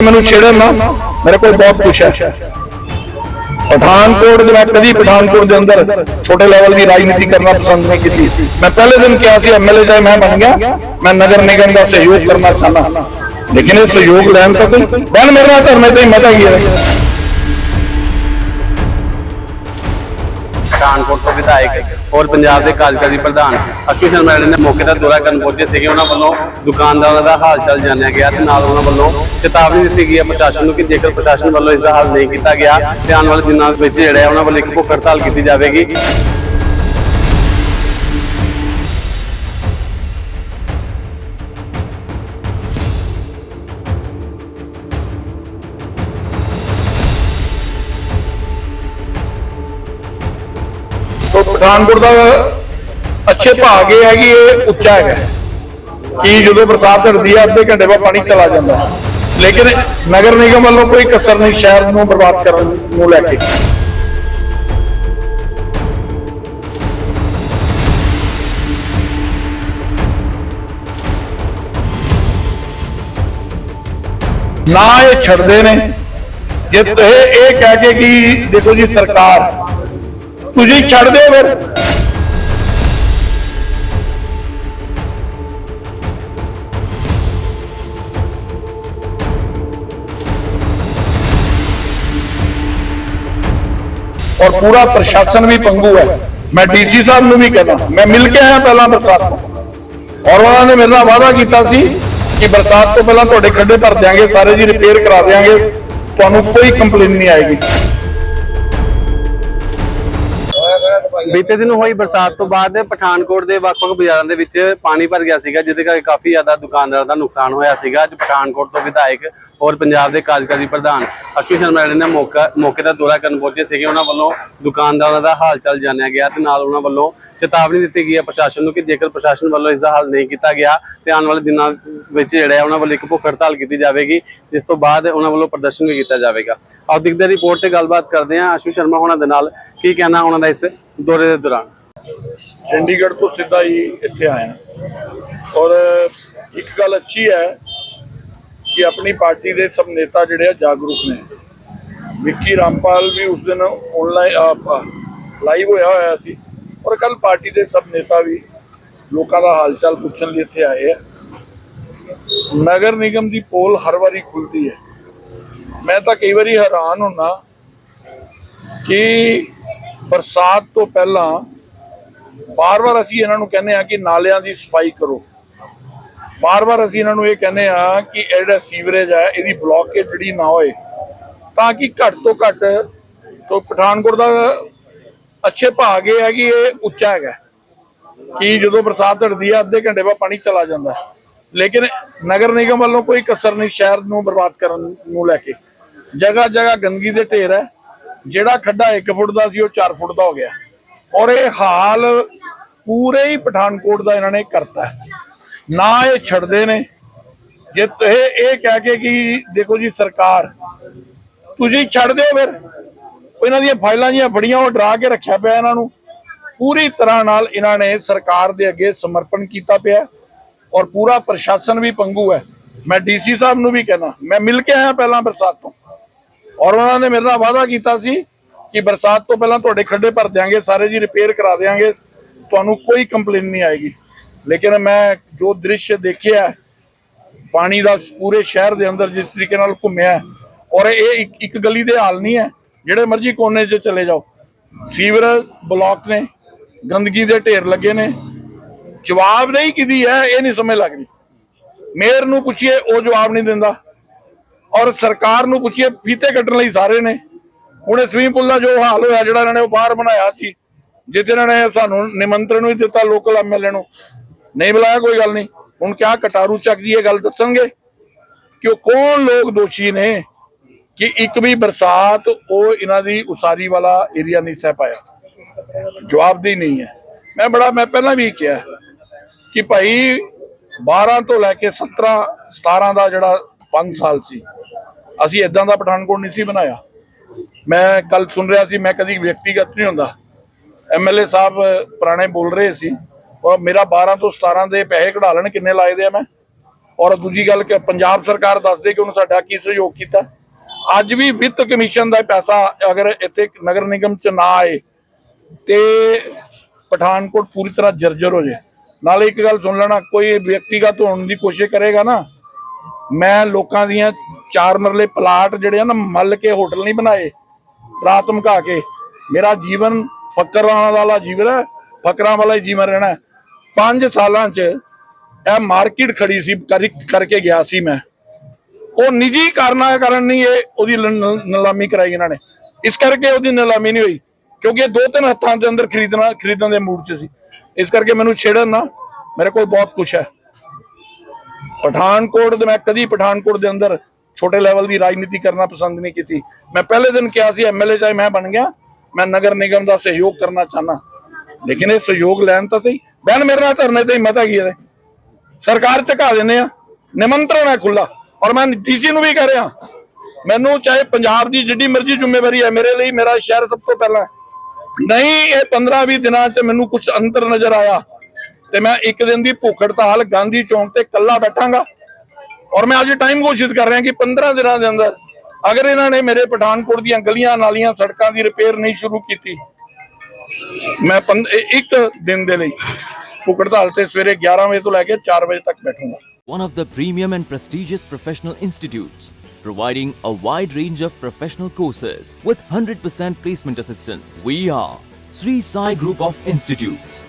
ਮੈਨੂੰ ਛੇੜਨ ਨਾ ਮੇਰੇ ਕੋਲ ਬਹੁਤ ਕੁਛ ਹੈ। ਪਠਾਨਕੋਟ ਦੇ ਮੈਂ ਕਦੀ ਪਠਾਨਕੋਟ ਦੇ ਅੰਦਰ ਛੋਟੇ ਲੈਵਲ ਦੀ ਰਾਜਨੀਤੀ ਕਰਨਾ ਪਸੰਦ ਨਹੀਂ ਕੀਤੀ। ਮੈਂ ਪਹਿਲੇ ਦਿਨ ਕਿਹਾ ਸੀ ਐਮਐਲਏ ਚਾਹੇ ਮੈਂ ਬਣ ਗਿਆ। ਮੈਂ ਨਗਰ ਨਿਗਮ ਦਾ ਸਹਿਯੋਗ ਕਰਨਾ ਚਾਹਨਾ ਲੇਕਿਨ ਇਹ ਸਹਿਯੋਗ ਲੈਣ ਤੱਕ ਬਨ ਮੇਰੇ ਨਾਲ ਧਰਮੇ ਤੇ ਮਤਾ ਹੀ ਹੈ। ਪਠਾਨਕੋਟ ਤੋਂ ਵਿਧਾਇਕ ਔਰ ਪੰਜਾਬ ਦੇ ਕਾਰਜਕਾਰੀ ਪ੍ਰਧਾਨ ਅਸ਼ਵਨੀ ਸ਼ਰਮਾ ਨੇ ਮੌਕੇ ਦਾ ਦੌਰਾ ਕਰਨ ਪਹੁੰਚੇ ਸੀਗੇ। ਉਹਨਾਂ ਵੱਲੋਂ ਦੁਕਾਨਦਾਰਾਂ ਦਾ ਹਾਲ ਚਾਲ ਜਾਣਿਆ ਗਿਆ ਤੇ ਨਾਲ ਉਹਨਾਂ ਵੱਲੋਂ ਚੇਤਾਵਨੀ ਦਿੱਤੀ ਗਈ ਹੈ ਪ੍ਰਸ਼ਾਸਨ ਨੂੰ ਕਿ ਜੇਕਰ ਪ੍ਰਸ਼ਾਸਨ ਵੱਲੋਂ ਇਸ ਦਾ ਹੱਲ ਨਹੀਂ ਕੀਤਾ ਗਿਆ, ਤੇ ਆਉਣ ਵਾਲੇ ਦਿਨਾਂ ਵਿੱਚ ਜਿਹੜਾ ਉਹਨਾਂ ਵੱਲੋਂ ਇੱਕ ਭੁੱਖ ਹੜਤਾਲ ਕੀਤੀ ਜਾਵੇਗੀ। ਤੋ ਪਠਾਨਕੋਟ ਦਾ ਅੱਛੇ ਭਾਗ ਇਹ ਹੈ ਕਿ ਇਹ ਉੱਚਾ ਹੈਗਾ। ਕਿ ਜਦੋਂ ਬਰਸਾਤ ਢਲਦੀ ਹੈ ਅੱਧੇ ਘੰਟੇ ਬਾਅਦ ਪਾਣੀ ਚਲਾ ਜਾਂਦਾ। ਲੇਕਿਨ ਨਗਰ ਨਿਗਮ ਵੱਲੋਂ ਕੋਈ ਕਸਰ ਨਹੀਂ, ਸ਼ਹਿਰ ਨੂੰ ਬਰਬਾਦ ਕਰਨ ਨੂੰ ਲੈ ਕੇ। ਨਾ ਇਹ ਛੱਡਦੇ ਨੇ। ਜੇ ਇਹ ਇਹ ਕਹਿ ਕੇ ਕਿ ਦੇਖੋ ਜੀ, ਸਰਕਾਰ ਤੁਸੀਂ ਛੱਡ ਦਿਓ ਫਿਰ ਔਰ ਪੂਰਾ ਪ੍ਰਸ਼ਾਸਨ ਵੀ ਪੰਗੂ ਹੈ ਮੈਂ ਡੀਸੀ ਸਾਹਿਬ ਨੂੰ ਵੀ ਕਹਿੰਦਾ ਮੈਂ ਮਿਲ ਕੇ ਆਇਆ ਪਹਿਲਾਂ ਬਰਸਾਤ ਤੋਂ ਔਰ ਉਹਨਾਂ ਨੇ ਮੇਰੇ ਨਾਲ ਵਾਅਦਾ ਕੀਤਾ ਸੀ ਕਿ ਬਰਸਾਤ ਤੋਂ ਪਹਿਲਾਂ ਤੁਹਾਡੇ ਖੱਡੇ ਭਰ ਦਿਆਂਗੇ ਸਾਰੇ ਜੀ ਰਿਪੇਅਰ ਕਰਾ ਦਿਆਂਗੇ ਤੁਹਾਨੂੰ ਕੋਈ ਕੰਪਲੇਨ ਨਹੀਂ ਆਏਗੀ ਬੀਤੇ ਦਿਨ ਹੋਈ ਬਰਸਾਤ ਤੋਂ ਬਾਅਦ ਪਠਾਨਕੋਟ ਦੇ ਵੱਖ-ਵੱਖ ਬਾਜ਼ਾਰਾਂ ਦੇ ਵਿੱਚ ਪਾਣੀ ਭਰ ਗਿਆ ਸੀਗਾ, ਜਿਹਦੇ ਕਰਕੇ ਕਾਫੀ ਜ਼ਿਆਦਾ ਦੁਕਾਨਦਾਰਾਂ ਦਾ ਨੁਕਸਾਨ ਹੋਇਆ ਸੀਗਾ। ਅੱਜ ਪਠਾਨਕੋਟ ਤੋਂ ਵਿਧਾਇਕ ਔਰ ਪੰਜਾਬ ਦੇ ਕਾਰਜਕਾਰੀ ਪ੍ਰਧਾਨ ਅਸ਼ਵਨੀ ਸ਼ਰਮਾ ਜਿਹੜੇ ਨੇ ਮੌਕਾ ਮੌਕੇ ਦਾ ਦੌਰਾ ਕਰਨ ਪਹੁੰਚੇ ਸੀਗੇ। ਉਹਨਾਂ ਵੱਲੋਂ ਦੁਕਾਨਦਾਰਾਂ ਦਾ ਹਾਲ ਚਾਲ ਜਾਣਿਆ ਗਿਆ ਤੇ ਨਾਲ ਉਹਨਾਂ ਵੱਲੋਂ ਚੇਤਾਵਨੀ ਦਿੱਤੀ ਗਈ ਹੈ ਪ੍ਰਸ਼ਾਸਨ ਨੂੰ ਕਿ ਜੇਕਰ ਪ੍ਰਸ਼ਾਸਨ ਵੱਲੋਂ ਇਸ ਦਾ ਹੱਲ ਨਹੀਂ ਕੀਤਾ ਗਿਆ ਤੇ ਆਉਣ ਵਾਲੇ ਦਿਨਾਂ ਵਿੱਚ ਜਿਹੜਾ ਹੈ ਉਹਨਾਂ ਵੱਲੋਂ ਇੱਕ ਭੁੱਖ ਹੜਤਾਲ ਕੀਤੀ ਜਾਵੇਗੀ, ਜਿਸ ਤੋਂ ਬਾਅਦ ਉਹਨਾਂ ਵੱਲੋਂ ਪ੍ਰਦਰਸ਼ਨ ਵੀ ਕੀਤਾ ਜਾਵੇਗਾ। ਆਓ ਦਿਖਦੇ ਰਿਪੋਰਟ ਤੇ ਗੱਲਬਾਤ ਕਰਦੇ ਹਾਂ। ਅਸ਼ੂ ਸ਼ਰਮਾ ਹੋਣਾ ਦੇ ਨਾਲ ਕੀ ਕਹਿਣਾ ਉਹਨਾਂ ਦਾ ਇਸ ਦੌਰੇ ਦੇ ਦੌਰਾਨ? ਚੰਡੀਗੜ੍ਹ ਤੋਂ ਸਿੱਧਾ ਹੀ ਇੱਥੇ ਆਇਆ ਔਰ ਇੱਕ ਗੱਲ ਅੱਛੀ ਹੈ ਕਿ ਆਪਣੀ ਪਾਰਟੀ ਦੇ ਸਭ ਨੇਤਾ ਜਿਹੜੇ ਆ ਜਾਗਰੂਕ ਨੇ। ਵਿੱਕੀ ਰਾਮਪਾਲ ਵੀ ਉਸ ਦਿਨ ਆਨਲਾਈਨ ਲਾਈਵ ਹੋਇਆ ਹੋਇਆ ਸੀ। ਔਰ ਕੱਲ ਪਾਰਟੀ ਦੇ ਸਭ ਨੇਤਾ ਵੀ ਲੋਕਾਂ ਦਾ ਹਾਲ ਚਾਲ ਪੁੱਛਣ ਲਈ ਇੱਥੇ ਆਏ ਆ। ਨਗਰ ਨਿਗਮ ਦੀ ਪੋਲ ਹਰ ਵਾਰੀ ਖੁੱਲਦੀ ਹੈ। ਮੈਂ ਤਾਂ ਕਈ ਵਾਰੀ ਹੈਰਾਨ ਹੁੰਨਾ ਕਿ ਬਰਸਾਤ ਤੋਂ ਪਹਿਲਾਂ ਬਾਰ-ਬਾਰ ਅਸੀਂ ਇਹਨਾਂ ਨੂੰ ਕਹਿੰਦੇ ਆ ਕਿ ਨਾਲਿਆਂ ਦੀ ਸਫ਼ਾਈ ਕਰੋ। ਬਾਰ-ਬਾਰ ਅਸੀਂ ਇਹਨਾਂ ਨੂੰ ਇਹ ਕਹਿੰਦੇ ਆ ਕਿ ਇਹ ਜਿਹੜਾ ਸੀਵਰੇਜ ਹੈ, ਇਹਦੀ ਬਲੌਕੇਜ ਜਿਹੜੀ ਨਾ ਹੋਏ, ਤਾਂ ਕਿ ਘੱਟ ਤੋਂ ਘੱਟ ਤੋਂ ਪਠਾਨਕੋਟ ਦਾ ਅੱਛੇ ਭਾਗ ਇਹ ਹੈ ਕਿ ਇਹ ਉੱਚਾ ਹੈਗਾ। ਕਿ ਜਦੋਂ ਬਰਸਾਤ ਢਲਦੀ ਹੈ ਅੱਧੇ ਘੰਟੇ ਬਾਅਦ ਪਾਣੀ ਚਲਾ ਜਾਂਦਾ ਲੇਕਿਨ ਨਗਰ ਨਿਗਮ ਵੱਲੋਂ ਕੋਈ ਕਸਰ ਨਹੀਂ ਸ਼ਹਿਰ ਨੂੰ ਬਰਬਾਦ ਕਰਨ ਨੂੰ ਲੈ ਕੇ। ਜਗ੍ਹਾ ਜਗ੍ਹਾ ਗੰਦਗੀ ਦੇ ਢੇਰ ਹੈ। ਜਿਹੜਾ ਖੱਡਾ 1 ਫੁੱਟ ਦਾ ਸੀ, ਉਹ 4 ਫੁੱਟ ਦਾ ਹੋ ਗਿਆ। ਔਰ ਇਹ ਹਾਲ ਪੂਰੇ ਹੀ ਪਠਾਨਕੋਟ ਦਾ ਇਹਨਾਂ ਨੇ ਕਰਤਾ ਨਾ ਇਹ ਛੱਡਦੇ ਨੇ। ਜੇ ਇਹ ਇਹ ਕਹਿ ਕੇ ਕਿ ਦੇਖੋ ਜੀ ਸਰਕਾਰ, ਤੁਸੀਂ ਛੱਡ ਦਿਓ ਫਿਰ। ਇਹਨਾਂ ਦੀਆਂ ਫਾਈਲਾਂ ਜੀਆਂ ਫੜੀਆਂ ਉਹ ਡਰਾ ਕੇ ਰੱਖਿਆ ਪਿਆ ਇਹਨਾਂ ਨੂੰ। ਪੂਰੀ ਤਰ੍ਹਾਂ ਨਾਲ ਇਹਨਾਂ ਨੇ ਸਰਕਾਰ ਦੇ ਅੱਗੇ ਸਮਰਪਣ ਕੀਤਾ ਪਿਆ ਔਰ ਪੂਰਾ ਪ੍ਰਸ਼ਾਸਨ ਵੀ ਪੰਗੂ ਹੈ। ਮੈਂ ਡੀਸੀ ਸਾਹਿਬ ਨੂੰ ਵੀ ਕਹਿਣਾ, ਮੈਂ ਮਿਲ ਕੇ ਆਇਆ ਪਹਿਲਾਂ ਬਰਸਾਤ ਤੋਂ। ਔਰ ਉਹਨਾਂ ਨੇ ਮੇਰੇ ਨਾਲ ਵਾਅਦਾ ਕੀਤਾ ਸੀ ਕਿ ਬਰਸਾਤ ਤੋਂ ਪਹਿਲਾਂ ਤੁਹਾਡੇ ਖੱਡੇ ਭਰ ਦਿਆਂਗੇ, ਸਾਰੇ ਜੀ ਰਿਪੇਅਰ ਕਰਾ ਦਿਆਂਗੇ। ਤੁਹਾਨੂੰ ਕੋਈ ਕੰਪਲੇਨ ਨਹੀਂ ਆਏਗੀ। ਲੇਕਿਨ ਮੈਂ ਜੋ ਦ੍ਰਿਸ਼ ਦੇਖਿਆ, ਪਾਣੀ ਦਾ ਪੂਰੇ ਸ਼ਹਿਰ ਦੇ ਅੰਦਰ ਜਿਸ ਤਰੀਕੇ ਨਾਲ ਘੁੰਮਿਆ, ਔਰ ਇਹ ਇੱਕ ਗਲੀ ਦੇ ਹਾਲ ਨਹੀਂ ਹੈ, ਜਿਹੜੇ ਮਰਜ਼ੀ ਕੋਨੇ 'ਚ ਚਲੇ ਜਾਓ। ਸੀਵਰ ਬਲਾਕ ਨੇ, ਗੰਦਗੀ ਦੇ ਢੇਰ ਲੱਗੇ ਨੇ। ਜਵਾਬ ਨਹੀਂ ਕਿਦੀ ਹੈ, ਇਹ ਨਹੀਂ ਸਮਝ ਲੱਗਦੀ। ਮੇਅਰ ਨੂੰ ਪੁੱਛੀਏ, ਉਹ ਜਵਾਬ ਨਹੀਂ ਦਿੰਦਾ। ਔਰ ਸਰਕਾਰ ਨੂੰ ਪੁੱਛੀਏ, ਫੀਤੇ ਕੱਟਣ ਲਈ ਸਾਰੇ ਨੇ। ਹੁਣ ਸਵੀਮ ਪੁੱਲ ਦਾ ਜੋ ਹਾਲ ਹੋਇਆ, ਜਿਹੜਾ ਇਹਨਾਂ ਨੇ ਉਹ ਬਾਹਰ ਬਣਾਇਆ ਸੀ, ਜਿੱਥੇ ਇਹਨਾਂ ਨੇ ਸਾਨੂੰ ਨਿਮੰਤਰਣ ਵੀ ਦਿੱਤਾ ਲੋਕਲ ਐਮਐਲਏ ਨੂੰ। ਨਹੀਂ ਬੁਲਾਇਆ, ਕੋਈ ਗੱਲ ਨਹੀਂ। ਹੁਣ ਕਿਆ ਕਟਾਰੂ ਚੱਕ ਜੀ ਇਹ ਗੱਲ ਦੱਸਣਗੇ? ਕਿ ਉਹ ਕੌਣ ਲੋਕ ਦੋਸ਼ੀ ਨੇ ਕਿ ਇੱਕ ਵੀ ਬਰਸਾਤ ਉਹ ਇਹਨਾਂ ਦੀ ਉਸਾਰੀ ਵਾਲਾ ਏਰੀਆ ਨਹੀਂ ਸਹਿ ਪਾਇਆ? ਜਵਾਬਦੀ ਨਹੀਂ ਹੈ। ਮੈਂ ਬੜਾ, ਮੈਂ ਪਹਿਲਾਂ ਵੀ ਕਿਹਾ ਕਿ ਭਾਈ 12 ਤੋਂ ਲੈ ਕੇ 17 17 ਦਾ ਜਿਹੜਾ 5 ਸਾਲ ਸੀ, ਅਸੀਂ ਇਦਾਂ ਦਾ ਪਠਾਨਕੋਟ ਨਹੀਂ ਸੀ ਬਣਾਇਆ। ਮੈਂ ਕੱਲ ਸੁਣ ਰਿਹਾ ਸੀ, ਮੈਂ ਕਦੀ ਵਿਅਕਤੀਗਤ ਨਹੀਂ ਹੁੰਦਾ। ਐਮਐਲਏ ਸਾਹਿਬ ਪੁਰਾਣੇ ਬੋਲ ਰਹੇ ਸੀ ਔਰ ਮੇਰਾ 12 ਤੋਂ 17 ਦੇ ਪੈਸੇ ਕਢਾ ਲੈਣ, ਕਿੰਨੇ ਲਾਏ ਦੇ ਆ ਮੈਂ? ਔਰ ਦੂਜੀ ਗੱਲ ਕਿ ਪੰਜਾਬ ਸਰਕਾਰ ਦੱਸਦੇ ਕਿ ਉਹਨੂੰ ਸਾਡਾ ਕੀ ਸਹਿਯੋਗ ਕੀਤਾ? ਅੱਜ ਵੀ ਵਿੱਤ ਕਮਿਸ਼ਨ ਦਾ ਪੈਸਾ ਅਗਰ ਇੱਥੇ ਨਗਰ ਨਿਗਮ ਚ ਨਾ ਆਏ, ਤੇ ਪਠਾਨਕੋਟ ਪੂਰੀ ਤਰ੍ਹਾਂ ਜਰਜਰ ਹੋ ਜਾਏ ਨਾਲੇ ਇੱਕ ਗੱਲ ਸੁਣ ਲੈਣਾ, ਕੋਈ ਵਿਅਕਤੀਗਤ ਹੋਣ ਦੀ ਕੋਸ਼ਿਸ਼ ਕਰੇਗਾ ਨਾ, ਮੈਂ ਲੋਕਾਂ ਦੀਆਂ ਚਾਰ ਮਰਲੇ ਪਲਾਟ ਜਿਹੜੇ ਆ ਨਾ, ਮੱਲ ਕੇ ਹੋਟਲ ਨਹੀਂ ਬਣਾਏ, ਰਾਤ ਧਮਕਾ ਕੇ। ਮੇਰਾ ਜੀਵਨ ਫਕਰਾਂ ਵਾਲਾ ਜੀਵਨ ਹੈ, ਫਕਰਾਂ ਵਾਲਾ ਹੀ ਜੀਵਨ ਰਹਿਣਾ ਹੈ। ਪੰਜ ਸਾਲਾਂ 'ਚ ਇਹ ਮਾਰਕੀਟ ਖੜੀ ਸੀ ਕਰਕੇ ਗਿਆ ਸੀ ਮੈਂ। ਉਹ ਨਿੱਜੀ ਕਾਰਨਾਂ ਕਾਰਨ ਨਹੀਂ ਇਹ ਉਹਦੀ ਨਿਲਾਮੀ ਕਰਾਈ ਇਹਨਾਂ ਨੇ। ਇਸ ਕਰਕੇ ਉਹਦੀ ਨਿਲਾਮੀ ਨਹੀਂ ਹੋਈ, ਕਿਉਂਕਿ ਇਹ ਦੋ ਤਿੰਨ ਹੱਥਾਂ ਦੇ ਅੰਦਰ ਖਰੀਦਣਾ, ਖਰੀਦਣ ਦੇ ਮੂਡ 'ਚ ਸੀ। ਇਸ ਕਰਕੇ ਮੈਨੂੰ ਛੇੜਨ ਨਾ, ਮੇਰੇ ਕੋਲ ਬਹੁਤ ਕੁਝ ਹੈ। ਪਠਾਨਕੋਟ ਦੇ, ਮੈਂ ਕਦੀ ਪਠਾਨਕੋਟ ਦੇ ਅੰਦਰ ਛੋਟੇ ਲੈਵਲ ਦੀ ਰਾਜਨੀਤੀ ਕਰਨਾ ਪਸੰਦ ਨਹੀਂ ਕੀਤੀ। ਮੈਂ ਪਹਿਲੇ ਦਿਨ ਕਿਹਾ ਸੀ ਐਮਐਲਏ ਚਾਹੇ ਮੈਂ ਬਣ ਗਿਆ, ਮੈਂ ਨਗਰ ਨਿਗਮ ਦਾ ਸਹਿਯੋਗ ਕਰਨਾ ਚਾਹਨਾ ਲੇਕਿਨ ਇਹ ਸਹਿਯੋਗ ਲੈਣ ਤਾਂ ਸਹੀ ਬੈਨ ਮੇਰੇ ਨਾਲ ਧਰਨੇ ਤੇ ਹਿੰਮਤ ਹੈਗੀ ਇਹਦੇ। ਸਰਕਾਰ ਝਕਾ ਦਿੰਦੇ ਆ। ਨਿਮੰਤਰਣ ਹੈ ਖੁੱਲਾ ਔਰ ਮੈਂ ਡੀਸੀ ਨੂੰ ਵੀ ਕਹਿ ਰਿਹਾ। ਮੈਨੂੰ ਚਾਹੇ ਪੰਜਾਬ ਦੀ ਜਿੱਡੀ ਮਰਜ਼ੀ ਜ਼ਿੰਮੇਵਾਰੀ ਹੈ, ਮੇਰੇ ਲਈ ਮੇਰਾ ਸ਼ਹਿਰ ਸਭ ਤੋਂ ਪਹਿਲਾਂ ਨਹੀਂ, ਇਹ 15 20 ਦਿਨਾਂ 'ਚ ਮੈਨੂੰ ਕੁਝ ਅੰਤਰ ਨਜ਼ਰ ਆਇਆ। ਤੇ ਮੈਂ ਇੱਕ ਦਿਨ ਦੀ ਭੁੱਖ ਹੜਤਾਲ ਗਾਂਧੀ ਚੌਂਕ ਤੇ ਇਕੱਲਾ ਬੈਠਾਂਗਾ। ਔਰ ਮੈਂ ਅੱਜ ਟਾਈਮ ਘੋਸ਼ਿਤ ਕਰ ਰਿਹਾ ਕਿ 15 ਦਿਨਾਂ ਦੇ ਅੰਦਰ ਅਗਰ ਇਹਨਾਂ ਨੇ ਮੇਰੇ ਪਠਾਨਕੋਟ ਦੀਆਂ ਗਲੀਆਂ ਨਾਲੀਆਂ ਸੜਕਾਂ ਦੀ ਰਿਪੇਅਰ ਨਹੀਂ ਸ਼ੁਰੂ ਕੀਤੀ ਮੈਂ ਪੰਦ- ਇਹ ਇੱਕ ਦਿਨ ਦੇ ਲਈ ਭੁੱਖ ਹੜਤਾਲ ਤੇ ਸਵੇਰੇ 11 ਵਜੇ ਤੋਂ ਲੈ ਕੇ 4 ਵਜੇ ਤੱਕ ਬੈਠੂੰਗਾ one of the premium and prestigious professional institutes, providing a wide range of professional courses with 100% placement assistance. We are Sri Sai Group of Institutes.